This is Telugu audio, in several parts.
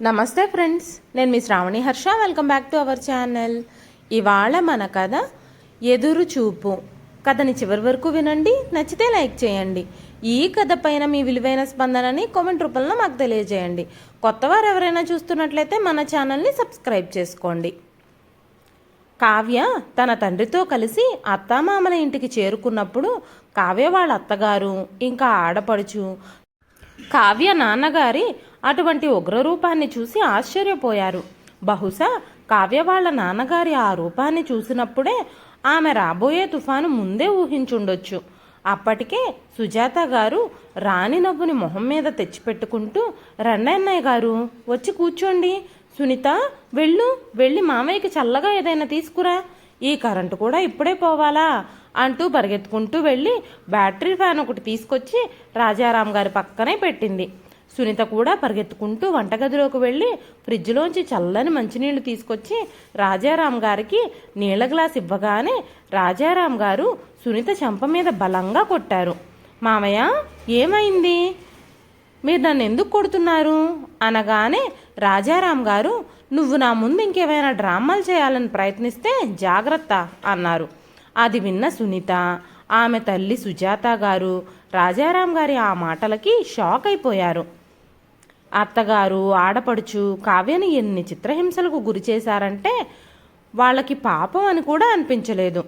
నమస్తే ఫ్రెండ్స్ నేను మీ Shravani Harsha. Welcome back to our channel ఇవాళ మన కథ ఎదురు చూపు. కథని చివరి వరకు వినండి నచ్చితే లైక్ చేయండి. ఈ కథ పైన మీ విలువైన స్పందనని కామెంట్ రూపంలో మాకు తెలియజేయండి. కొత్తవారు ఎవరైనా చూస్తున్నట్లయితే మన ఛానల్ని సబ్స్క్రైబ్ చేసుకోండి. కావ్య తన తండ్రితో కలిసి అత్తామామల ఇంటికి చేరుకున్నప్పుడు కావ్య వాళ్ళ అత్తగారు ఇంకా ఆడపడుచు కావ్య నాన్నగారి అటువంటి ఉగ్రరూపాన్ని చూసి ఆశ్చర్యపోయారు. బహుశా కావ్య వాళ్ళ నాన్నగారి ఆ రూపాన్ని చూసినప్పుడే ఆమె రాబోయే తుఫాను ముందే ఊహించుండొచ్చు. అప్పటికే సుజాత గారు రాణి నవ్వుని మొహం మీద తెచ్చిపెట్టుకుంటూ రండన్నయ్య గారు వచ్చి కూర్చోండి. సునీత వెళ్ళు వెళ్ళి మామయ్యకి చల్లగా ఏదైనా తీసుకురా. ఈ కరెంటు కూడా ఇప్పుడే పోవాలా? అంటూ పరిగెత్తుకుంటూ వెళ్ళి బ్యాటరీ ఫ్యాన్ ఒకటి తీసుకొచ్చి రాజారాం గారి పక్కనే పెట్టింది. సునీత కూడా పరిగెత్తుకుంటూ వంటగదిలోకి వెళ్ళి ఫ్రిడ్జ్లోంచి చల్లని మంచినీళ్ళు తీసుకొచ్చి రాజారాం గారికి నీళ్ళ గ్లాస్ ఇవ్వగానే రాజారాం గారు సునీత చెంప మీద బలంగా కొట్టారు. మామయ్య ఏమైంది? మీరు నన్ను ఎందుకు కొడుతున్నారు? అనగానే రాజారాం గారు నువ్వు నా ముందు ఇంకేమైనా డ్రామాలు చేయాలని ప్రయత్నిస్తే జాగ్రత్త అన్నారు. అది విన్న సునీత ఆమె తల్లి సుజాత గారు. రాజారాం గారి ఆ మాటలకి షాక్ అయిపోయారు. అత్తగారు ఆడపడుచు కావ్యని ఎన్ని చిత్రహింసలకు గురి చేశారంటే వాళ్ళకి పాపం అని కూడా అనిపించలేదు.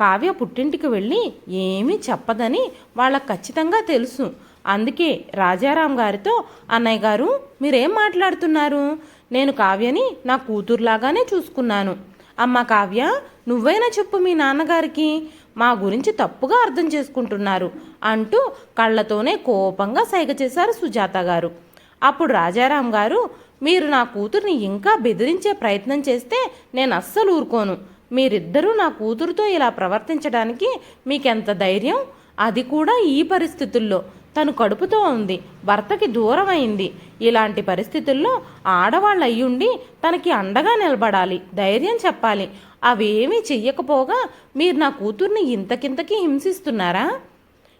కావ్య పుట్టింటికి వెళ్ళి ఏమీ చెప్పదని వాళ్ళకి ఖచ్చితంగా తెలుసు. అందుకే రాజారాం గారితో అన్నయ్య గారు మీరేం మాట్లాడుతున్నారు? నేను కావ్యని నా కూతురులాగానే చూసుకున్నాను. అమ్మ కావ్య నువ్వైనా చెప్పు మీ నాన్నగారికి. మా గురించి తప్పుగా అర్థం చేసుకుంటున్నారు అంటూ కళ్ళతోనే కోపంగా సైగ చేశారు సుజాత గారు. అప్పుడు రాజారాం గారు మీరు నా కూతుర్ని ఇంకా బెదిరించే ప్రయత్నం చేస్తే నేను అస్సలు ఊరుకోను. మీరిద్దరూ నా కూతురుతో ఇలా ప్రవర్తించడానికి మీకెంత ధైర్యం? అది కూడా ఈ పరిస్థితుల్లో. తను కడుపుతో ఉంది భర్తకి దూరం అయింది. ఇలాంటి పరిస్థితుల్లో ఆడవాళ్ళు అయ్యుండి తనకి అండగా నిలబడాలి ధైర్యం చెప్పాలి. అవేమీ చెయ్యకపోగా మీరు నా కూతుర్ని ఇంతకింతకి హింసిస్తున్నారా?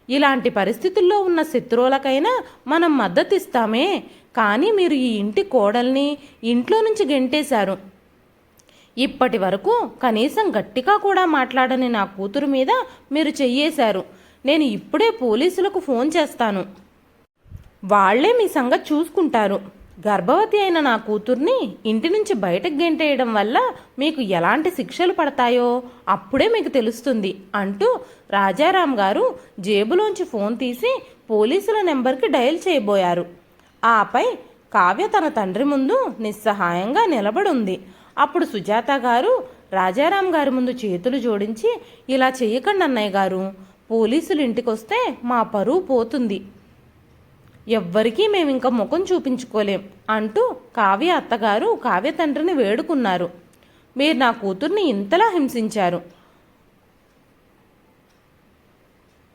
ఇలాంటి పరిస్థితుల్లో ఉన్న శత్రువులకైనా మనం మద్దతిస్తామే. కానీ మీరు ఈ ఇంటి కోడల్ని ఇంట్లో నుంచి గెంటేశారు. ఇప్పటి వరకు కనీసం గట్టిగా కూడా మాట్లాడని నా కూతురు మీద మీరు చెయ్యేశారు. నేను ఇప్పుడే పోలీసులకు ఫోన్ చేస్తాను. వాళ్ళే మీ సంగతి చూసుకుంటారు. గర్భవతి అయిన నా కూతుర్ని ఇంటి నుంచి బయటకు గెంటేయడం వల్ల మీకు ఎలాంటి శిక్షలు పడతాయో అప్పుడే మీకు తెలుస్తుంది అంటూ రాజారాం గారు జేబులోంచి ఫోన్ తీసి పోలీసుల నెంబర్కి డయల్ చేయబోయారు. ఆపై కావ్య తన తండ్రి ముందు నిస్సహాయంగా నిలబడుంది. అప్పుడు సుజాత గారు రాజారాం గారి ముందు చేతులు జోడించి ఇలా చేయకండి అన్నయ్య గారు పోలీసులు ఇంటికొస్తే మా పరువు పోతుంది. ఎవ్వరికీ మేము ఇంకా ముఖం చూపించుకోలేం అంటూ కావ్య అత్తగారు కావ్య తండ్రిని వేడుకున్నారు. మీరు నా కూతుర్ని ఇంతలా హింసించారు.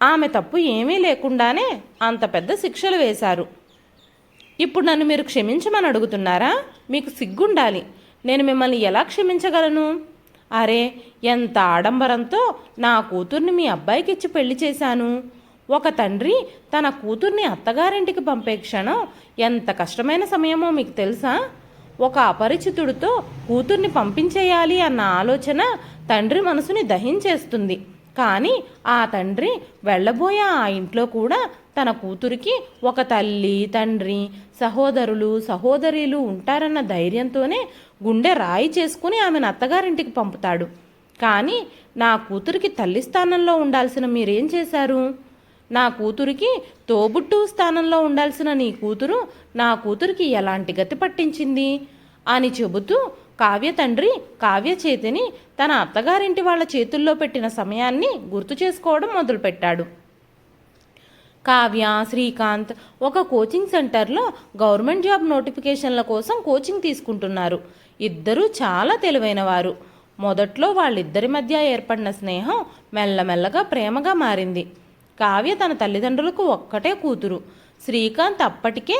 ఆమె తప్పు ఏమీ లేకుండానే అంత పెద్ద శిక్షలు వేశారు. ఇప్పుడు నన్ను మీరు క్షమించమని అడుగుతున్నారా? మీకు సిగ్గుండాలి. నేను మిమ్మల్ని ఎలా క్షమించగలను? అరే ఎంత ఆడంబరంతో నా కూతుర్ని మీ అబ్బాయికి ఇచ్చి పెళ్ళి చేశాను. ఒక తండ్రి తన కూతుర్ని అత్తగారింటికి పంపే క్షణం ఎంత కష్టమైన సమయమో మీకు తెలుసా? ఒక అపరిచితుడితో కూతుర్ని పంపించేయాలి అన్న ఆలోచన తండ్రి మనసుని దహించేస్తుంది. కానీ ఆ తండ్రి వెళ్ళబోయే ఆ ఇంట్లో కూడా తన కూతురికి ఒక తల్లి తండ్రి సహోదరులు సహోదరీలు ఉంటారన్న ధైర్యంతోనే గుండె రాయి చేసుకుని ఆమెను అత్తగారింటికి పంపుతాడు. కానీ నా కూతురికి తల్లి స్థానంలో ఉండాల్సిన మీరేం చేశారు? నా కూతురికి తోబుట్టు స్థానంలో ఉండాల్సిన నీ కూతురు నా కూతురికి ఎలాంటి గతి పట్టించింది? అని చెబుతూ కావ్య తండ్రి కావ్య చేతిని తన అత్తగారింటి వాళ్ళ చేతుల్లో పెట్టిన సమయాన్ని గుర్తు చేసుకోవడం మొదలుపెట్టాడు. కావ్య శ్రీకాంత్ ఒక కోచింగ్ సెంటర్లో గవర్నమెంట్ జాబ్ నోటిఫికేషన్ల కోసం కోచింగ్ తీసుకుంటున్నారు. ఇద్దరూ చాలా తెలివైన వారు మొదట్లో వాళ్ళిద్దరి మధ్య ఏర్పడిన స్నేహం మెల్లమెల్లగా ప్రేమగా మారింది. కావ్య తన తల్లిదండ్రులకు ఒక్కటే కూతురు. శ్రీకాంత్ అప్పటికే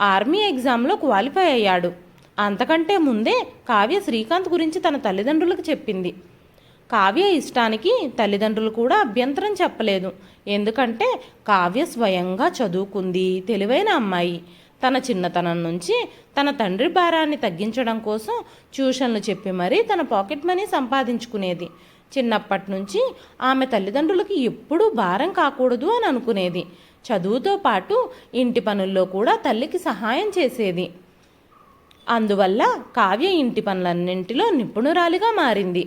ఆర్మీ ఎగ్జామ్లో క్వాలిఫై అయ్యాడు. అంతకంటే ముందే కావ్య శ్రీకాంత్ గురించి తన తల్లిదండ్రులకు చెప్పింది. కావ్య ఇష్టానికి తల్లిదండ్రులు కూడా అభ్యంతరం చెప్పలేదు. ఎందుకంటే కావ్య స్వయంగా చదువుకుంది తెలివైన అమ్మాయి. తన చిన్నతనం నుంచి తన తండ్రి భారాన్ని తగ్గించడం కోసం ట్యూషన్లు చెప్పి మరీ తన పాకెట్ మనీ సంపాదించుకునేది. చిన్నప్పటి నుంచి ఆమె తల్లిదండ్రులకి ఎప్పుడూ భారం కాకూడదు అని అనుకునేది. చదువుతో పాటు ఇంటి పనుల్లో కూడా తల్లికి సహాయం చేసేది. అందువల్ల కావ్య ఇంటి పనులన్నింటిలో నిపుణురాలిగా మారింది.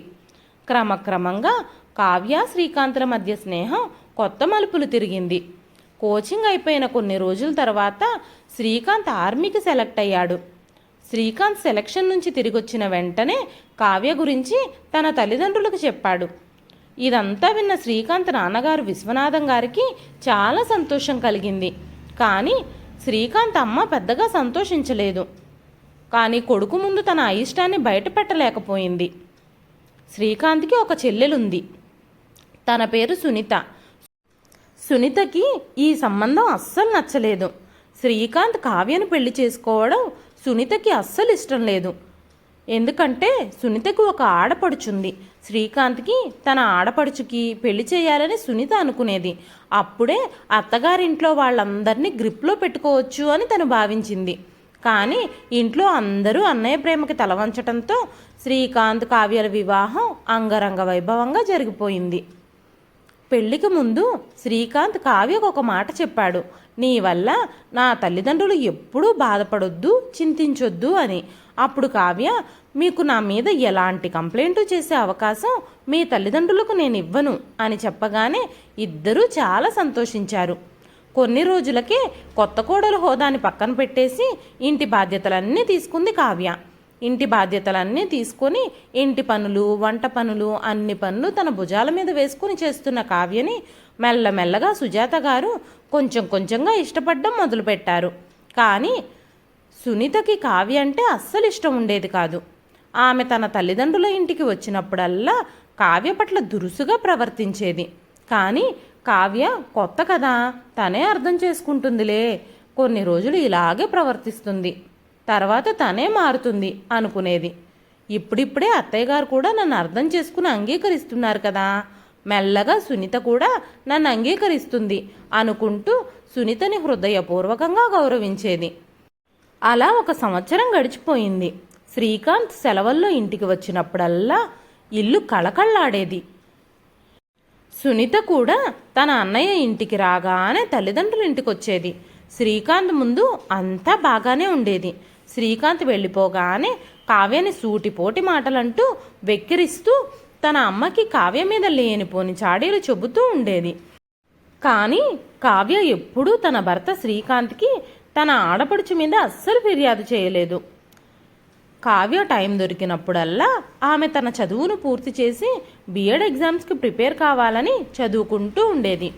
క్రమక్రమంగా కావ్య శ్రీకాంత్ల మధ్య స్నేహం కొత్త మలుపులు తిరిగింది. కోచింగ్ అయిపోయిన కొన్ని రోజుల తర్వాత శ్రీకాంత్ ఆర్మీకి సెలెక్ట్ అయ్యాడు. శ్రీకాంత్ సెలక్షన్ నుంచి తిరిగొచ్చిన వెంటనే కావ్య గురించి తన తల్లిదండ్రులకు చెప్పాడు. ఇదంతా విన్న శ్రీకాంత్ నాన్నగారు విశ్వనాథం గారికి చాలా సంతోషం కలిగింది. కానీ శ్రీకాంత్ అమ్మ పెద్దగా సంతోషించలేదు. కానీ కొడుకు ముందు తన అయిష్టాన్ని బయట పెట్టలేకపోయింది శ్రీకాంత్కి ఒక చెల్లెలుంది. తన పేరు సునీత. సునీతకి ఈ సంబంధం అస్సలు నచ్చలేదు. శ్రీకాంత్ కావ్యను పెళ్ళి చేసుకోవడం సునీతకి అస్సలు ఇష్టం లేదు. ఎందుకంటే సునీతకు ఒక ఆడపడుచుంది. శ్రీకాంత్కి తన ఆడపడుచుకి పెళ్ళి చేయాలని సునీత అనుకునేది. అప్పుడే అత్తగారింట్లో వాళ్ళందరినీ గ్రిప్లో పెట్టుకోవచ్చు అని తను భావించింది. కానీ ఇంట్లో అందరూ అన్నయ్య ప్రేమకి తలవంచటంతో శ్రీకాంత్ కావ్యల వివాహం అంగరంగ వైభవంగా జరిగిపోయింది. పెళ్ళికి ముందు శ్రీకాంత్ కావ్యకు ఒక మాట చెప్పాడు. నీ వల్ల నా తల్లిదండ్రులు ఎప్పుడూ బాధపడొద్దు చింతించొద్దు అని. అప్పుడు కావ్య మీకు నా మీద ఎలాంటి కంప్లైంట్ చేసే అవకాశం మీ తల్లిదండ్రులకు నేను ఇవ్వను అని చెప్పగానే ఇద్దరూ చాలా సంతోషించారు. కొన్ని రోజులకే కొత్త కోడలు హోదాని పక్కన పెట్టేసి ఇంటి బాధ్యతలన్నీ తీసుకుంది కావ్య. ఇంటి బాధ్యతలన్నీ తీసుకొని ఇంటి పనులు వంట పనులు అన్ని పనులు తన భుజాల మీద వేసుకుని చేస్తున్న కావ్యని మెల్లమెల్లగా సుజాత గారు కొంచెం కొంచెంగా ఇష్టపడడం మొదలుపెట్టారు. కానీ సునీతకి కావ్య అంటే అస్సలు ఇష్టం ఉండేది కాదు. ఆమె తన తల్లిదండ్రుల ఇంటికి వచ్చినప్పుడల్లా కావ్య పట్ల దురుసుగా ప్రవర్తించేది. కానీ కావ్య కొత్త కదా తనే అర్థం చేసుకుంటుందిలే కొన్ని రోజులు ఇలాగే ప్రవర్తిస్తుంది. తర్వాత తనే మారుతుంది అనుకునేది. ఇప్పుడిప్పుడే అత్తయ్య గారు కూడా నన్ను అర్థం చేసుకుని అంగీకరిస్తున్నారు కదా మెల్లగా సునీత కూడా నన్ను అంగీకరిస్తుంది అనుకుంటూ సునీతని హృదయపూర్వకంగా గౌరవించేది. అలా ఒక సంవత్సరం గడిచిపోయింది. శ్రీకాంత్ సెలవుల్లో ఇంటికి వచ్చినప్పుడల్లా ఇల్లు కళకళ్ళాడేది సునీత కూడా తన అన్నయ్య ఇంటికి రాగానే తల్లిదండ్రుల ఇంటికి వచ్చేది శ్రీకాంత్ ముందు అంతా బాగానే ఉండేది. శ్రీకాంత్ వెళ్ళిపోగానే కావ్యని సూటిపోటి మాటలంటూ వెక్కిరిస్తూ తన అమ్మకి కావ్య మీద లేనిపోని చాడీలు చెబుతూ ఉండేది. కానీ కావ్య ఎప్పుడూ తన భర్త శ్రీకాంత్కి తన ఆడపడుచు మీద అస్సలు ఫిర్యాదు చేయలేదు. కావ్య టైం దొరికినప్పుడల్లా ఆమె తన చదువును పూర్తి చేసి బిఎడ్ ఎగ్జామ్స్కి ప్రిపేర్ కావాలని చదువుకుంటూ ఉండేది.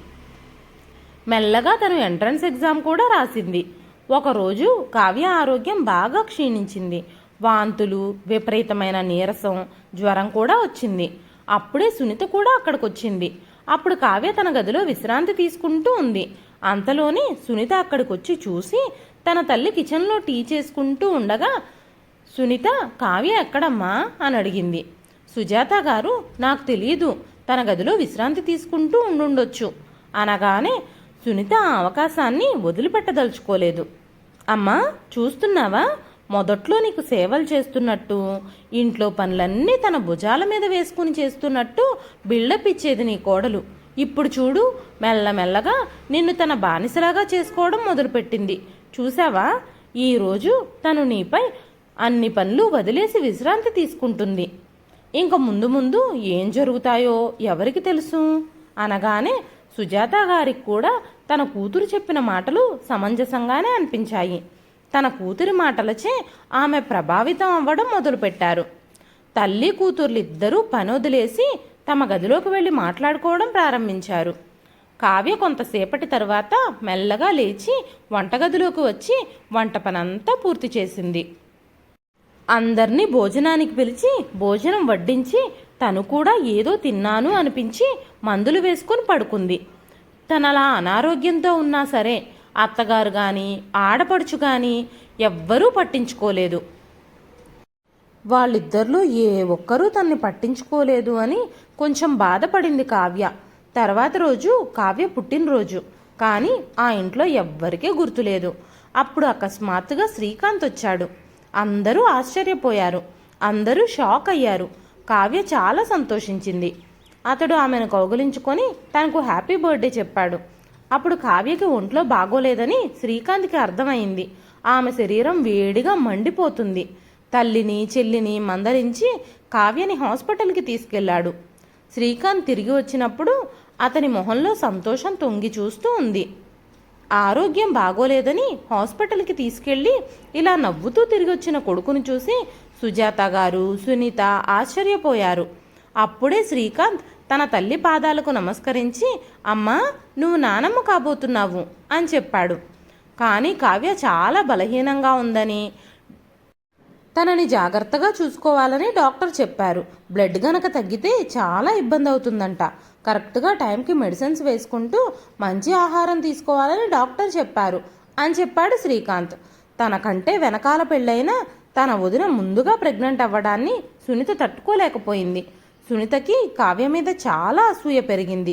మెల్లగా తను ఎంట్రన్స్ ఎగ్జామ్ కూడా రాసింది. ఒకరోజు కావ్య ఆరోగ్యం బాగా క్షీణించింది. వాంతులు విపరీతమైన నీరసం జ్వరం కూడా వచ్చింది. అప్పుడే సునీత కూడా అక్కడికి వచ్చింది అప్పుడు కావ్య తన గదిలో విశ్రాంతి తీసుకుంటూ ఉంది. అంతలోనే సునీత అక్కడికి వచ్చి చూసి తన తల్లి కిచెన్లో టీ చేసుకుంటూ ఉండగా సునీత కావ్య ఎక్కడమ్మా? అని అడిగింది. సుజాత గారు నాకు తెలియదు తన గదిలో విశ్రాంతి తీసుకుంటూ ఉండుండొచ్చు. అనగానే సునీత ఆ అవకాశాన్ని వదిలిపెట్టదలుచుకోలేదు. అమ్మా చూస్తున్నావా? మొదట్లో నీకు సేవలు చేస్తున్నట్టు ఇంట్లో పనులన్నీ తన భుజాల మీద వేసుకుని చేస్తున్నట్టు బిల్డప్ ఇచ్చేది నీ కోడలు. ఇప్పుడు చూడు మెల్లమెల్లగా నిన్ను తన బానిసలాగా చేసుకోవడం మొదలుపెట్టింది. చూసావా ఈరోజు తను నీపై అన్ని పనులు వదిలేసి విశ్రాంతి తీసుకుంటుంది. ఇంక ముందు ముందు ఏం జరుగుతాయో ఎవరికి తెలుసు? అనగానే సుజాత గారికి కూడా తన కూతురు చెప్పిన మాటలు సమంజసంగానే అనిపించాయి. తన కూతురి మాటలచే ఆమె ప్రభావితం అవ్వడం మొదలుపెట్టారు. తల్లి కూతుర్లిద్దరూ పని వదిలేసి తమ గదిలోకి వెళ్ళి మాట్లాడుకోవడం ప్రారంభించారు. కావ్య కొంతసేపటి తర్వాత మెల్లగా లేచి వంటగదిలోకి వచ్చి వంట పనంతా పూర్తి చేసింది. అందరినీ భోజనానికి పిలిచి భోజనం వడ్డించి తను కూడా ఏదో తిన్నాను అనిపించి మందులు వేసుకొని పడుకుంది. తనలా అనారోగ్యంతో ఉన్నా సరే అత్తగారు కానీ ఆడపడుచు కానీ ఎవ్వరూ పట్టించుకోలేదు. వాళ్ళిద్దరిలో ఏ ఒక్కరూ తన్ని పట్టించుకోలేదు అని కొంచెం బాధపడింది కావ్య. తర్వాత రోజు కావ్య పుట్టినరోజు. కానీ ఆ ఇంట్లో ఎవ్వరికీ గుర్తులేదు. అప్పుడు అకస్మాత్తుగా శ్రీకాంత్ వచ్చాడు. అందరూ ఆశ్చర్యపోయారు. అందరూ షాక్ అయ్యారు. కావ్య చాలా సంతోషించింది. అతడు ఆమెను కౌగులించుకొని తనకు హ్యాపీ బర్త్డే చెప్పాడు. అప్పుడు కావ్యకి ఒంట్లో బాగోలేదని శ్రీకాంత్కి అర్థమైంది. ఆమె శరీరం వేడిగా మండిపోతుంది. తల్లిని చెల్లిని మందరించి కావ్యని హాస్పిటల్కి తీసుకెళ్ళాడు. శ్రీకాంత్ తిరిగి వచ్చినప్పుడు అతని మొహంలో సంతోషం తొంగి చూస్తూ ఉంది. ఆరోగ్యం బాగోలేదని హాస్పిటల్కి తీసుకెళ్ళి ఇలా నవ్వుతూ తిరిగి వచ్చిన కొడుకును చూసి సుజాత గారు సునీత ఆశ్చర్యపోయారు. అప్పుడే శ్రీకాంత్ తన తల్లి పాదాలకు నమస్కరించి అమ్మా నువ్వు నానమ్మ కాబోతున్నావు అని చెప్పాడు. కానీ కావ్య చాలా బలహీనంగా ఉందని తనని జాగ్రత్తగా చూసుకోవాలని డాక్టర్ చెప్పారు. బ్లడ్ గనక తగ్గితే చాలా ఇబ్బంది అవుతుందంట. కరెక్ట్గా టైంకి మెడిసిన్స్ వేసుకుంటూ మంచి ఆహారం తీసుకోవాలని డాక్టర్ చెప్పారు అని చెప్పాడు శ్రీకాంత్. తనకంటే వెనకాల పెళ్ళైన తన వదిన ముందుగా ప్రెగ్నెంట్ అవ్వడాన్ని సునీత తట్టుకోలేకపోయింది. సునీతకి కావ్య మీద చాలా అసూయ పెరిగింది.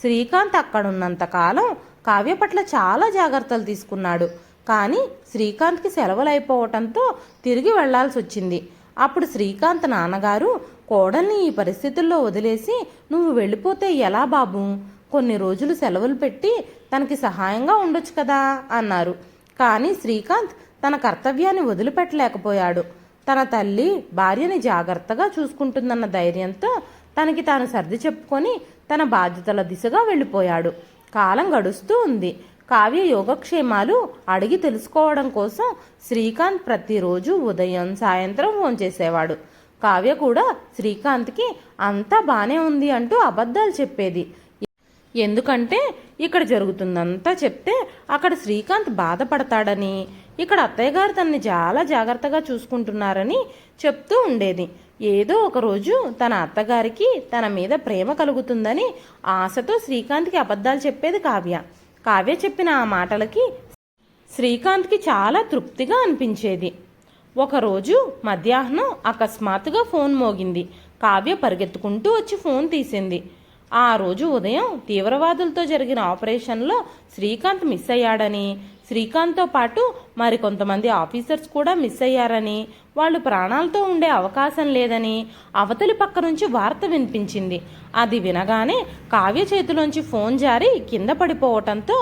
శ్రీకాంత్ అక్కడున్నంత కాలం కావ్య పట్ల చాలా జాగ్రత్తలు తీసుకున్నాడు. కానీ శ్రీకాంత్కి సెలవులు అయిపోవటంతో తిరిగి వెళ్ళాల్సి వచ్చింది అప్పుడు శ్రీకాంత్ నాన్నగారు కోడల్ని ఈ పరిస్థితుల్లో వదిలేసి నువ్వు వెళ్ళిపోతే ఎలా బాబు? కొన్ని రోజులు సెలవులు పెట్టి తనకి సహాయంగా ఉండొచ్చు కదా అన్నారు. కానీ శ్రీకాంత్ తన కర్తవ్యాన్ని వదిలిపెట్టలేకపోయాడు. తన తల్లి భార్యని జాగ్రత్తగా చూసుకుంటుందన్న ధైర్యంతో తనకి తాను సర్ది చెప్పుకొని తన బాధ్యతల దిశగా వెళ్ళిపోయాడు. కాలం గడుస్తూ ఉంది. కావ్య యోగక్షేమాలు అడిగి తెలుసుకోవడం కోసం శ్రీకాంత్ ప్రతిరోజు ఉదయం సాయంత్రం ఫోన్ చేసేవాడు. కావ్య కూడా శ్రీకాంత్కి అంతా బానే ఉంది అంటూ అబద్ధాలు చెప్పేది. ఎందుకంటే ఇక్కడ జరుగుతుందంతా చెప్తే అక్కడ శ్రీకాంత్ బాధపడతాడని ఇక్కడ అత్తయ్య గారు తనని చాలా జాగ్రత్తగా చూసుకుంటున్నారని చెప్తూ ఉండేది. ఏదో ఒక రోజు తన అత్తగారికి తన మీద ప్రేమ కలుగుతుందని ఆశతో శ్రీకాంత్కి అబద్ధాలు చెప్పేది కావ్య. కావ్య చెప్పిన ఆ మాటలకి శ్రీకాంత్కి చాలా తృప్తిగా అనిపించేది. ఒకరోజు మధ్యాహ్నం అకస్మాత్తుగా ఫోన్ మోగింది. కావ్య పరిగెత్తుకుంటూ వచ్చి ఫోన్ తీసింది. ఆ రోజు ఉదయం తీవ్రవాదులతో జరిగిన ఆపరేషన్లో శ్రీకాంత్ మిస్ అయ్యాడని శ్రీకాంత్తో పాటు మరికొంతమంది ఆఫీసర్స్ కూడా మిస్ అయ్యారని వాళ్ళు ప్రాణాలతో ఉండే అవకాశం లేదని అవతలి పక్క నుంచి వార్త వినిపించింది. అది వినగానే కావ్య చేతిలోంచి ఫోన్ జారి కింద పడిపోవటంతో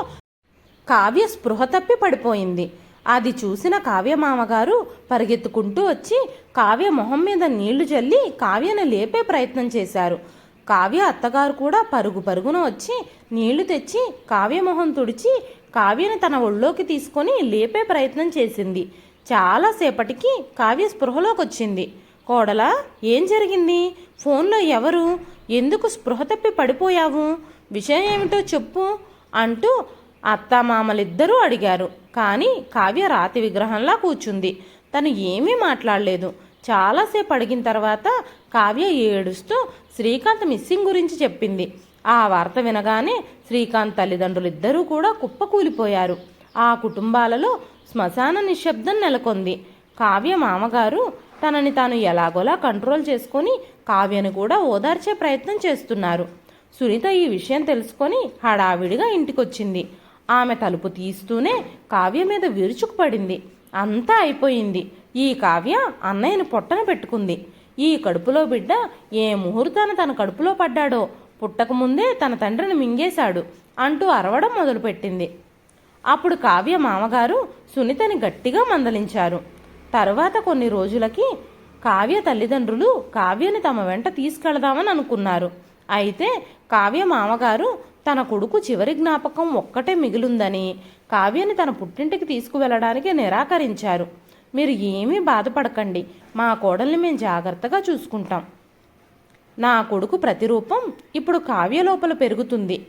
కావ్య స్పృహ తప్పి పడిపోయింది. అది చూసిన కావ్య మామగారు పరిగెత్తుకుంటూ వచ్చి కావ్య మొహం మీద నీళ్ళు చల్లి కావ్యను లేపే ప్రయత్నం చేశారు. కావ్య అత్తగారు కూడా పరుగు పరుగున వచ్చి నీళ్ళు తెచ్చి కావ్య మొహం తుడిచి కావ్యని తన ఒళ్ళోకి తీసుకొని లేపే ప్రయత్నం చేసింది. చాలాసేపటికి కావ్య స్పృహలోకి వచ్చింది కోడలా ఏం జరిగింది? ఫోన్లో ఎవరు? ఎందుకు స్పృహ తప్పి పడిపోయావు? విషయం ఏమిటో చెప్పు అంటూ అత్తామామలిద్దరూ అడిగారు. కానీ కావ్య రాతి విగ్రహంలా కూర్చుంది. తను ఏమీ మాట్లాడలేదు. చాలాసేపు అడిగిన తర్వాత కావ్య ఏడుస్తూ శ్రీకాంత్ మిస్సింగ్ గురించి చెప్పింది. ఆ వార్త వినగానే శ్రీకాంత్ తల్లిదండ్రులు ఇద్దరూ కూడా కుప్పకూలిపోయారు. ఆ కుటుంబాలలో శ్మశాన నిశ్శబ్దం నెలకొంది. కావ్య మామగారు తనని తాను ఎలాగోలా కంట్రోల్ చేసుకొని కావ్యను కూడా ఓదార్చే ప్రయత్నం చేస్తున్నారు. సునీత ఈ విషయం తెలుసుకొని హడావిడిగా ఇంటికొచ్చింది. ఆమె తలుపు తీస్తూనే కావ్య మీద విరుచుకుపడింది. అంతా అయిపోయింది. ఈ కావ్య అన్నయ్యను పొట్టన పెట్టుకుంది. ఈ కడుపులో బిడ్డ ఏ ముహూర్తాన తన కడుపులో పడ్డాడో పుట్టకముందే తన తండ్రిని మింగేశాడు అంటూ అరవడం మొదలుపెట్టింది. అప్పుడు కావ్య మామగారు సునీతని గట్టిగా మందలించారు. తర్వాత కొన్ని రోజులకి కావ్య తల్లిదండ్రులు కావ్యని తమ వెంట తీసుకెళదామని అనుకున్నారు. అయితే కావ్య మామగారు తన కొడుకు చివరి జ్ఞాపకం ఒక్కటే మిగిలుందని కావ్యని తన పుట్టింటికి తీసుకువెళ్ళడానికి నిరాకరించారు. మీరు ఏమీ బాధపడకండి. మా కోడల్ని మేము జాగ్రత్తగా చూసుకుంటాం. నా కొడుకు ప్రతిరూపం ఇప్పుడు కావ్య లోపల పెరుగుతుంది.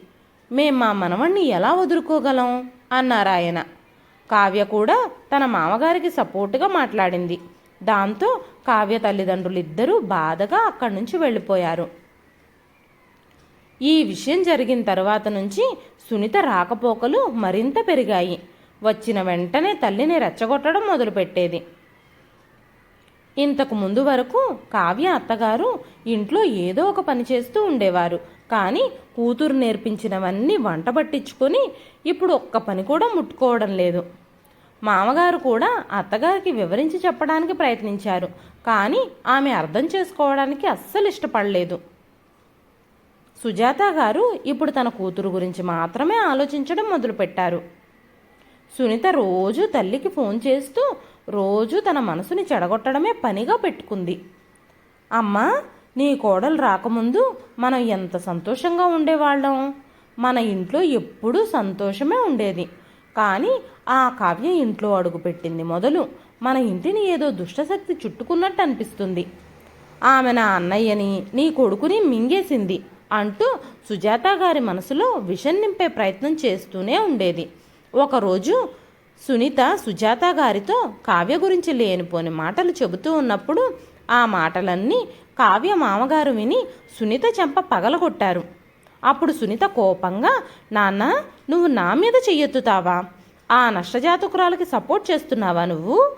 మేం మా మనవణ్ణి ఎలా వదులుకోగలం? అన్నారాయన కావ్య కూడా తన మామగారికి సపోర్టుగా మాట్లాడింది. దాంతో కావ్య తల్లిదండ్రులిద్దరూ బాధగా అక్కడి నుంచి వెళ్ళిపోయారు. ఈ విషయం జరిగిన తర్వాత నుంచి సునీత రాకపోకలు మరింత పెరిగాయి. వచ్చిన వెంటనే తల్లిని రెచ్చగొట్టడం మొదలుపెట్టేది. ఇంతకు ముందు వరకు కావ్య అత్తగారు ఇంట్లో ఏదో ఒక పని చేస్తూ ఉండేవారు. కానీ కూతురు నేర్పించినవన్నీ వంట పట్టించుకొని ఇప్పుడు ఒక్క పని కూడా ముట్టుకోవడం లేదు. మామగారు కూడా అత్తగారికి వివరించి చెప్పడానికి ప్రయత్నించారు. కానీ ఆమె అర్థం చేసుకోవడానికి అస్సలు ఇష్టపడలేదు. సుజాత గారు ఇప్పుడు తన కూతురు గురించి మాత్రమే ఆలోచించడం మొదలుపెట్టారు. సునీత రోజు తల్లికి ఫోన్ చేస్తూ రోజు తన మనసుని చెడగొట్టడమే పనిగా పెట్టుకుంది. అమ్మా నీ కోడలు రాకముందు మనం ఎంత సంతోషంగా ఉండేవాళ్ళం. మన ఇంట్లో ఎప్పుడూ సంతోషమే ఉండేది. కానీ ఆ కావ్య ఇంట్లో అడుగుపెట్టింది మొదలు మన ఇంటిని ఏదో దుష్టశక్తి చుట్టుకున్నట్టు అనిపిస్తుంది. ఆమె నా అన్నయ్యని నీ కొడుకుని మింగేసింది అంటూ సుజాత గారి మనసులో విషం నింపే ప్రయత్నం చేస్తూనే ఉండేది. ఒకరోజు సునీత సుజాత గారితో కావ్య గురించి లేనిపోని మాటలు చెబుతూ ఉన్నప్పుడు ఆ మాటలన్నీ కావ్య మామగారు విని సునీత చెంప పగలగొట్టారు. అప్పుడు సునీత కోపంగా నాన్న నువ్వు నా మీద చెయ్యెత్తుతావా? ఆ నష్టజాతకురాలకి సపోర్ట్ చేస్తున్నావా నువ్వు?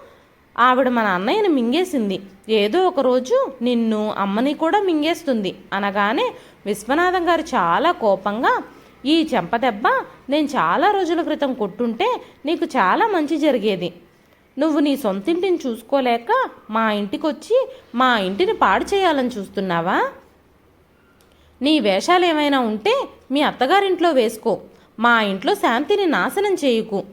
ఆవిడ మన అన్నయ్యని మింగేసింది. ఏదో ఒక రోజు నిన్ను అమ్మని కూడా మింగేస్తుంది అనగానే విశ్వనాథం గారు చాలా కోపంగా ఈ చెంపదెబ్బ నేను చాలా రోజుల క్రితం కొట్టుంటే నీకు చాలా మంచి జరిగేది. నువ్వు నీ సొంతింటిని చూసుకోలేక మా ఇంటికొచ్చి మా ఇంటిని పాడు చేయాలని చూస్తున్నావా? నీ వేషాలు ఏమైనా ఉంటే మీ అత్తగారింట్లో వేసుకో. మా ఇంట్లో శాంతిని నాశనం చేయకు.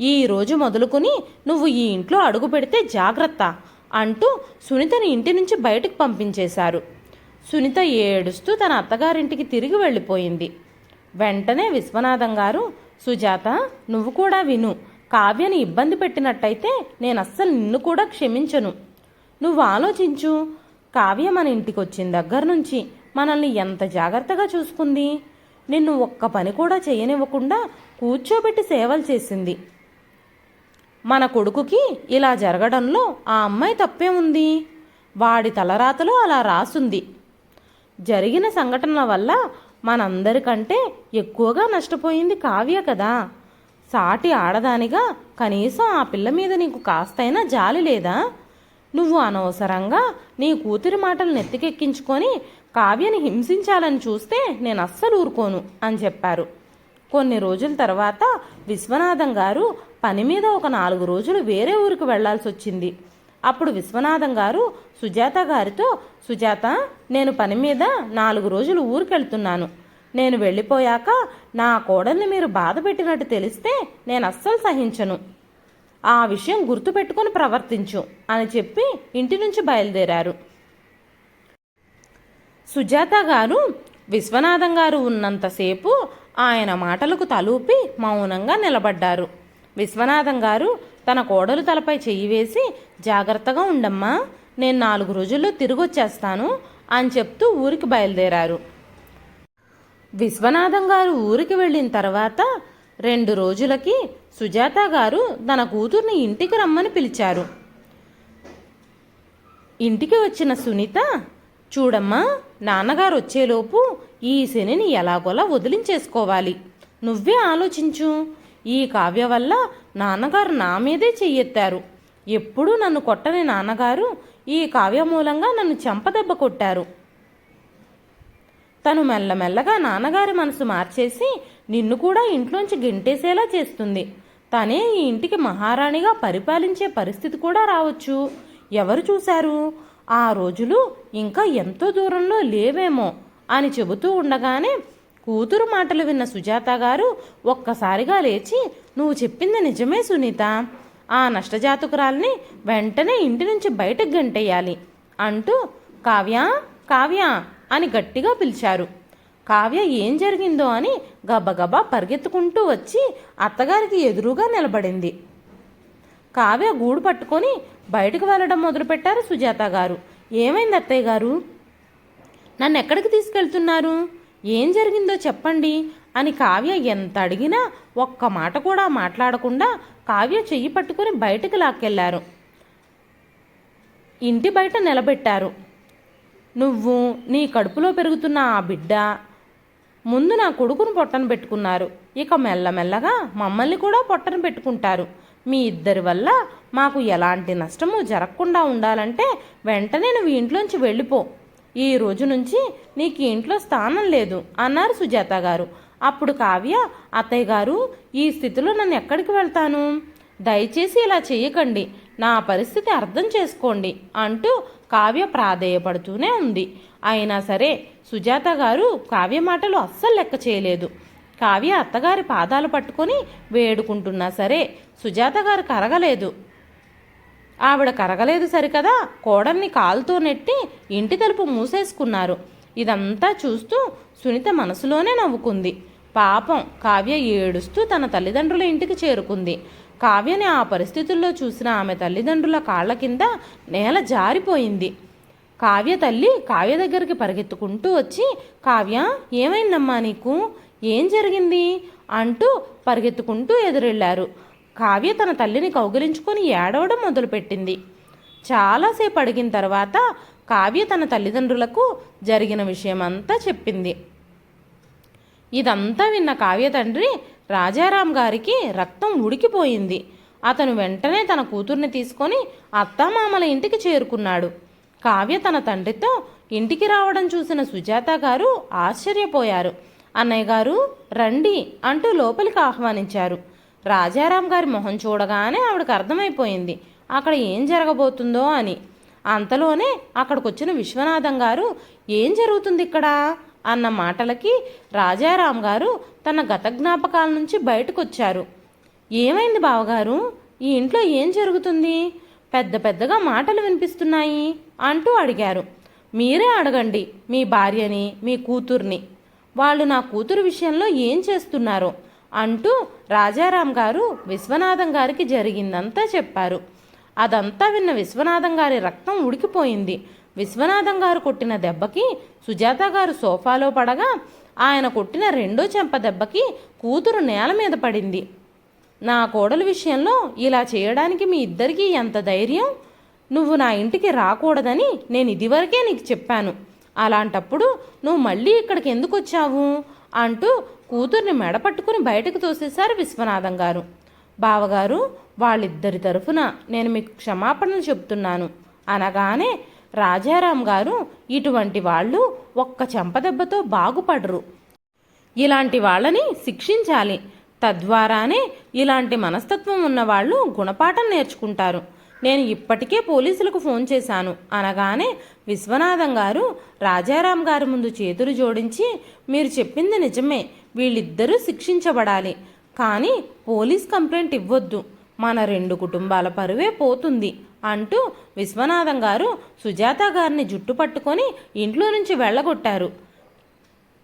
ఈ రోజు మొదలుకుని నువ్వు ఈ ఇంట్లో అడుగు పెడితే జాగ్రత్త అంటూ సునీతని ఇంటి నుంచి బయటకు పంపించేశారు. సునీత ఏడుస్తూ తన అత్తగారింటికి తిరిగి వెళ్ళిపోయింది. వెంటనే విశ్వనాథం గారు సుజాత నువ్వు కూడా విను. కావ్యని ఇబ్బంది పెట్టినట్టయితే నేను అస్సలు నిన్ను కూడా క్షమించను. నువ్వు ఆలోచించు. కావ్య మన ఇంటికి వచ్చిన దగ్గర నుంచి మనల్ని ఎంత జాగ్రత్తగా చూసుకుంది? నిన్ను ఒక్క పని కూడా చేయనివ్వకుండా కూర్చోబెట్టి సేవలు చేసింది. మన కొడుకుకి ఇలా జరగడంలో ఆ అమ్మాయి తప్పే ఉంది. వాడి తలరాతలో అలా రాసుంది. జరిగిన సంఘటనల వల్ల మనందరికంటే ఎక్కువగా నష్టపోయింది కావ్య కదా. సాటి ఆడదానిగా కనీసం ఆ పిల్ల మీద నీకు కాస్తైనా జాలి లేదా? నువ్వు అనవసరంగా నీ కూతురి మాటలు నెత్తికెక్కించుకొని కావ్యని హింసించాలని చూస్తే నేను అస్సలు ఊరుకోను అని చెప్పారు. కొన్ని రోజుల తర్వాత విశ్వనాథం గారు పని మీద ఒక నాలుగు రోజులు వేరే ఊరికి వెళ్ళాల్సి వచ్చింది అప్పుడు విశ్వనాథం గారు సుజాత గారితో సుజాత నేను పని మీద నాలుగు రోజులు ఊరికెళ్తున్నాను. నేను వెళ్ళిపోయాక నా కోడల్ని మీరు బాధ పెట్టినట్టు తెలిస్తే నేను అస్సలు సహించను. ఆ విషయం గుర్తుపెట్టుకొని ప్రవర్తించు అని చెప్పి ఇంటి నుంచి బయలుదేరారు. సుజాత గారు విశ్వనాథం గారు ఉన్నంతసేపు ఆయన మాటలకు తలూపి మౌనంగా నిలబడ్డారు. విశ్వనాథం గారు తన కోడలు తలపై చెయ్యి వేసి జాగ్రత్తగా ఉండమ్మా నేను నాలుగు రోజుల్లో తిరిగొచ్చేస్తాను అని చెప్తూ ఊరికి బయలుదేరారు. విశ్వనాథం గారు ఊరికి వెళ్ళిన తర్వాత రెండు రోజులకి సుజాత గారు తన కూతుర్ని ఇంటికి రమ్మని పిలిచారు. ఇంటికి వచ్చిన సునీత చూడమ్మా నాన్నగారు వచ్చేలోపు ఈ శనిని ఎలాగోలా వదిలించేసుకోవాలి. నువ్వే ఆలోచించు. ఈ కావ్య వల్ల నాన్నగారు నా మీదే చెయ్యెత్తారు. ఎప్పుడూ నన్ను కొట్టని నాన్నగారు ఈ కావ్యమూలంగా నన్ను చెంపదెబ్బ కొట్టారు. తను మెల్లమెల్లగా నాన్నగారి మనసు మార్చేసి నిన్ను కూడా ఇంట్లోంచి గెంటేసేలా చేస్తుంది. తనే ఈ ఇంటికి మహారాణిగా పరిపాలించే పరిస్థితి కూడా రావచ్చు. ఎవరు చూశారు? ఆ రోజులు ఇంకా ఎంతో దూరంలో లేవేమో అని చెబుతూ ఉండగానే కూతురు మాటలు విన్న సుజాత గారు ఒక్కసారిగా లేచి నువ్వు చెప్పింది నిజమే సునీత. ఆ నష్టజాతకురాల్ని వెంటనే ఇంటి నుంచి బయటకు గంటేయాలి అంటూ కావ్య కావ్య అని గట్టిగా పిలిచారు. కావ్య ఏం జరిగిందో అని గబగబా పరిగెత్తుకుంటూ వచ్చి అత్తగారికి ఎదురుగా నిలబడింది. కావ్య గూడు పట్టుకొని బయటకు వెళ్ళడం మొదలుపెట్టారు సుజాత గారు. ఏమైంది అత్తయ్య గారు? నన్ను ఎక్కడికి తీసుకెళ్తున్నారు? ఏం జరిగిందో చెప్పండి అని కావ్య ఎంత అడిగినా ఒక్క మాట కూడా మాట్లాడకుండా కావ్య చెయ్యి పట్టుకుని బయటకు లాక్కెళ్ళారు. ఇంటి బయట నిలబెట్టారు. నువ్వు నీ కడుపులో పెరుగుతున్న ఆ బిడ్డ ముందు నా కొడుకును పొట్టను పెట్టుకున్నారు. ఇక మెల్లమెల్లగా మమ్మల్ని కూడా పొట్టను పెట్టుకుంటారు. మీ ఇద్దరి వల్ల మాకు ఎలాంటి నష్టము జరగకుండా ఉండాలంటే వెంటనే నువ్వు ఇంట్లోంచి వెళ్ళిపో. ఈ రోజు నుంచి నీకు ఇంట్లో స్థానం లేదు అన్నారు సుజాత గారు. అప్పుడు కావ్య అత్తయ్య గారు ఈ స్థితిలో నన్ను ఎక్కడికి వెళ్తాను? దయచేసి ఇలా చేయకండి నా పరిస్థితి అర్థం చేసుకోండి అంటూ కావ్య ప్రాధేయపడుతూనే ఉంది. అయినా సరే సుజాత గారు కావ్య మాటలు అస్సలు లెక్క చేయలేదు. కావ్య అత్తగారి పాదాలు పట్టుకొని వేడుకుంటున్నా సరే సుజాత గారు కరగలేదు. ఆవిడ కరగలేదు సరికదా? కోడల్ని కాలుతో నెట్టి ఇంటి తలుపు మూసేసుకున్నారు. ఇదంతా చూస్తూ సునీత మనసులోనే నవ్వుకుంది. పాపం కావ్య ఏడుస్తూ తన తల్లిదండ్రుల ఇంటికి చేరుకుంది. కావ్యని ఆ పరిస్థితుల్లో చూసిన ఆమె తల్లిదండ్రుల కాళ్ళ కింద నేల జారిపోయింది. కావ్య తల్లి కావ్య దగ్గరికి పరిగెత్తుకుంటూ వచ్చి కావ్య ఏమైందమ్మా నీకు? ఏం జరిగింది? అంటూ పరిగెత్తుకుంటూ ఎదురెళ్ళారు కావ్య తన తల్లిని కౌగిలించుకొని ఏడవడం మొదలుపెట్టింది. చాలాసేపు అడిగిన తర్వాత కావ్య తన తల్లిదండ్రులకు జరిగిన విషయమంతా చెప్పింది. ఇదంతా విన్న కావ్య తండ్రి రాజారాం గారికి రక్తం ఉడికిపోయింది. అతను వెంటనే తన కూతుర్ని తీసుకొని అత్తామామల ఇంటికి చేరుకున్నాడు. కావ్య తన తండ్రితో ఇంటికి రావడం చూసిన సుజాత గారు ఆశ్చర్యపోయారు. అన్నయ్య గారు రండి అంటూ లోపలికి ఆహ్వానించారు. రాజారాం గారి మొహం చూడగానే ఆవిడకు అర్థమైపోయింది. అక్కడ ఏం జరగబోతుందో అని. అంతలోనే అక్కడికొచ్చిన విశ్వనాథం గారు ఏం జరుగుతుంది ఇక్కడ? అన్న మాటలకి రాజారాం గారు తన గత జ్ఞాపకాల నుంచి బయటకు వచ్చారు ఏమైంది బావగారు? ఈ ఇంట్లో ఏం జరుగుతుంది? పెద్ద పెద్దగా మాటలు వినిపిస్తున్నాయి అంటూ అడిగారు. మీరే అడగండి మీ భార్యని మీ కూతుర్ని. వాళ్ళు నా కూతురు విషయంలో ఏం చేస్తున్నారో. అంటూ రాజారాం గారు విశ్వనాథం గారికి జరిగిందంతా చెప్పారు. అదంతా విన్న విశ్వనాథం గారి రక్తం ఉడికిపోయింది. విశ్వనాథం గారు కొట్టిన దెబ్బకి సుజాత గారు సోఫాలో పడగా ఆయన కొట్టిన రెండో చెంప దెబ్బకి కూతురు నేల మీద పడింది. నా కోడలు విషయంలో ఇలా చేయడానికి మీ ఇద్దరికీ ఎంత ధైర్యం? నువ్వు నా ఇంటికి రాకూడదని నేను ఇదివరకే నీకు చెప్పాను. అలాంటప్పుడు నువ్వు మళ్ళీ ఇక్కడికి ఎందుకు వచ్చావు? అంటూ కూతుర్ని మెడపట్టుకుని బయటకు తోసేశారు విశ్వనాథం గారు. బావగారు వాళ్ళిద్దరి తరఫున నేను మీకు క్షమాపణలు చెప్తున్నాను అనగానే రాజారాం గారు ఇటువంటి వాళ్ళు ఒక్క చెంపదెబ్బతో బాగుపడరు. ఇలాంటి వాళ్ళని శిక్షించాలి. తద్వారానే ఇలాంటి మనస్తత్వం ఉన్నవాళ్ళు గుణపాఠం నేర్చుకుంటారు. నేను ఇప్పటికే పోలీసులకు ఫోన్ చేశాను అనగానే విశ్వనాథం గారు రాజారాం గారి ముందు చేతులు జోడించి మీరు చెప్పింది నిజమే వీళ్ళిద్దరూ శిక్షించబడాలి. కానీ పోలీస్ కంప్లైంట్ ఇవ్వొద్దు మన రెండు కుటుంబాల పరువే పోతుంది అంటూ విశ్వనాథం గారు సుజాత గారిని జుట్టు పట్టుకొని ఇంట్లో నుంచి వెళ్ళగొట్టారు.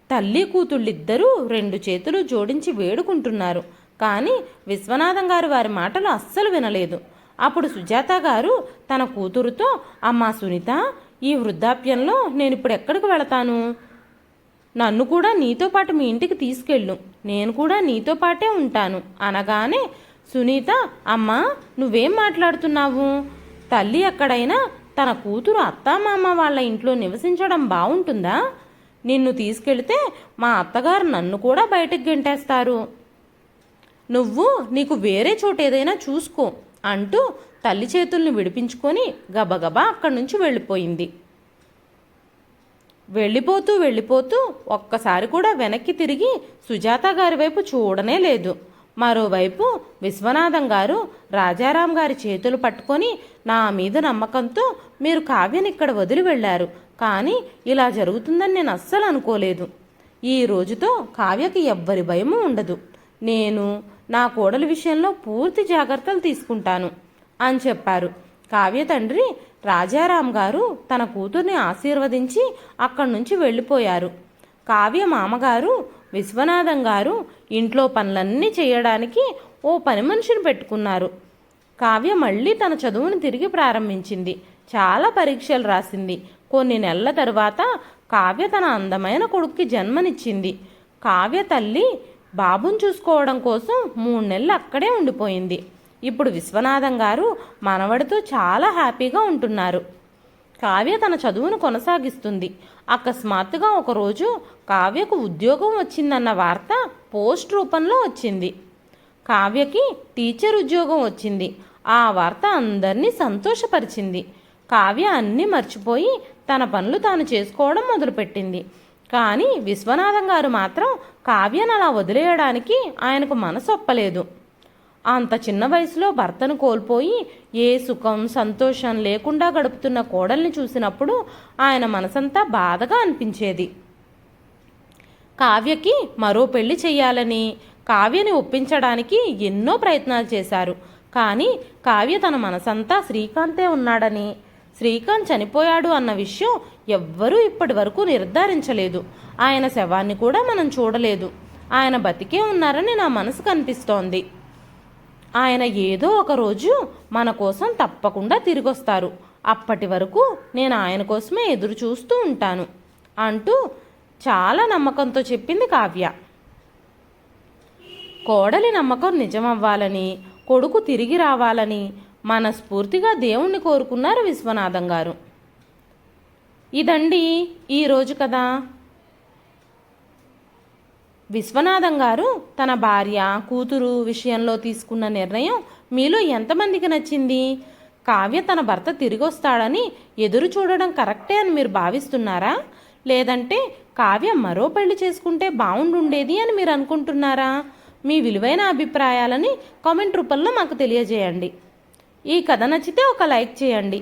తల్లి కూతుళ్ళిద్దరూ రెండు చేతులు జోడించి వేడుకుంటున్నారు కానీ విశ్వనాథం గారు వారి మాటలు అస్సలు వినలేదు. అప్పుడు సుజాత గారు తన కూతురుతో అమ్మా సునీత ఈ వృద్ధాప్యంలో నేను ఇప్పుడు ఎక్కడికి వెళతాను? నన్ను కూడా నీతో పాటు మీ ఇంటికి తీసుకెళ్ళు. నేను కూడా నీతో పాటే ఉంటాను. అనగానే సునీత అమ్మా నువ్వేం మాట్లాడుతున్నావు? తల్లి ఎక్కడైనా తన కూతురు అత్తామామ వాళ్ళ ఇంట్లో నివసించడం బాగుంటుందా నిన్ను తీసుకెళ్తే మా అత్తగారు నన్ను కూడా బయటకు గెంటేస్తారు. నువ్వు నీకు వేరే చోటు ఏదైనా చూసుకో. అంటూ తల్లి చేతుల్ని విడిపించుకొని గబగబా అక్కడి నుంచి వెళ్ళిపోయింది. వెళ్ళిపోతూ వెళ్ళిపోతూ ఒక్కసారి కూడా వెనక్కి తిరిగి సుజాత గారి వైపు చూడనే లేదు. మరోవైపు విశ్వనాథం గారు రాజారాం గారి చేతులు పట్టుకొని నా మీద నమ్మకంతో మీరు కావ్యని ఇక్కడ వదిలి వెళ్ళారు. కానీ ఇలా జరుగుతుందని నేను అస్సలు అనుకోలేదు. ఈ రోజుతో కావ్యకి ఎవ్వరి భయము ఉండదు. నేను నా కోడలి విషయంలో పూర్తి జాగ్రత్తలు తీసుకుంటాను అని చెప్పారు. కావ్య తండ్రి రాజారాం గారు తన కూతుర్ని ఆశీర్వదించి అక్కడి నుంచి వెళ్ళిపోయారు. కావ్య మామగారు విశ్వనాథం గారు ఇంట్లో పనులన్నీ చేయడానికి ఓ పని మనిషిని పెట్టుకున్నారు. కావ్య మళ్ళీ తన చదువును తిరిగి ప్రారంభించింది. చాలా పరీక్షలు రాసింది. కొన్ని నెలల తరువాత కావ్య తన అందమైన కొడుక్కి జన్మనిచ్చింది. కావ్య తల్లి బాబుని చూసుకోవడం కోసం మూడు నెలలు అక్కడే ఉండిపోయింది. ఇప్పుడు విశ్వనాథం గారు మనవడితో చాలా హ్యాపీగా ఉంటున్నారు. కావ్య తన చదువును కొనసాగిస్తుంది. అకస్మాత్తుగా ఒకరోజు కావ్యకు ఉద్యోగం వచ్చిందన్న వార్త పోస్ట్ రూపంలో వచ్చింది. కావ్యకి టీచర్ ఉద్యోగం వచ్చింది. ఆ వార్త అందరినీ సంతోషపరిచింది. కావ్య అన్నీ మర్చిపోయి తన పనులు తాను చేసుకోవడం మొదలుపెట్టింది. కానీ విశ్వనాథం గారు మాత్రం కావ్యను అలా వదిలేయడానికి ఆయనకు మనసు ఒప్పలేదు. అంత చిన్న వయసులో భర్తను కోల్పోయి ఏ సుఖం సంతోషం లేకుండా గడుపుతున్న కోడల్ని చూసినప్పుడు ఆయన మనసంతా బాధగా అనిపించేది. కావ్యకి మరో పెళ్ళి చేయాలని కావ్యని ఒప్పించడానికి ఎన్నో ప్రయత్నాలు చేశారు. కానీ కావ్య తన మనసంతా శ్రీకాంతే ఉన్నాడని శ్రీకాంత్ చనిపోయాడు అన్న విషయం ఎవ్వరూ ఇప్పటి వరకు నిర్ధారించలేదు. ఆయన శవాన్ని కూడా మనం చూడలేదు. ఆయన బతికే ఉన్నారని నా మనసు కనిపిస్తోంది. ఆయన ఏదో ఒక రోజు మన కోసం తప్పకుండా తిరిగొస్తారు. అప్పటి వరకు నేను ఆయన కోసమే ఎదురు చూస్తూ ఉంటాను అంటూ చాలా నమ్మకంతో చెప్పింది కావ్య. కోడలి నమ్మకం నిజమవ్వాలని కొడుకు తిరిగి రావాలని మనస్ఫూర్తిగా దేవుణ్ణి కోరుకున్నారు విశ్వనాథం గారు. ఇదండి ఈరోజు కదా విశ్వనాథం గారు తన భార్య కూతురు విషయంలో తీసుకున్న నిర్ణయం మీలో ఎంతమందికి నచ్చింది? కావ్య తన భర్త తిరిగి వస్తాడని ఎదురు చూడడం కరెక్టే అని మీరు భావిస్తున్నారా? లేదంటే కావ్య మరో పెళ్ళి చేసుకుంటే బాగుండుండేది అని మీరు అనుకుంటున్నారా? మీ విలువైన అభిప్రాయాలని కామెంట్ రూపంలో మాకు తెలియజేయండి. ఈ కథ నచ్చితే ఒక లైక్ చేయండి.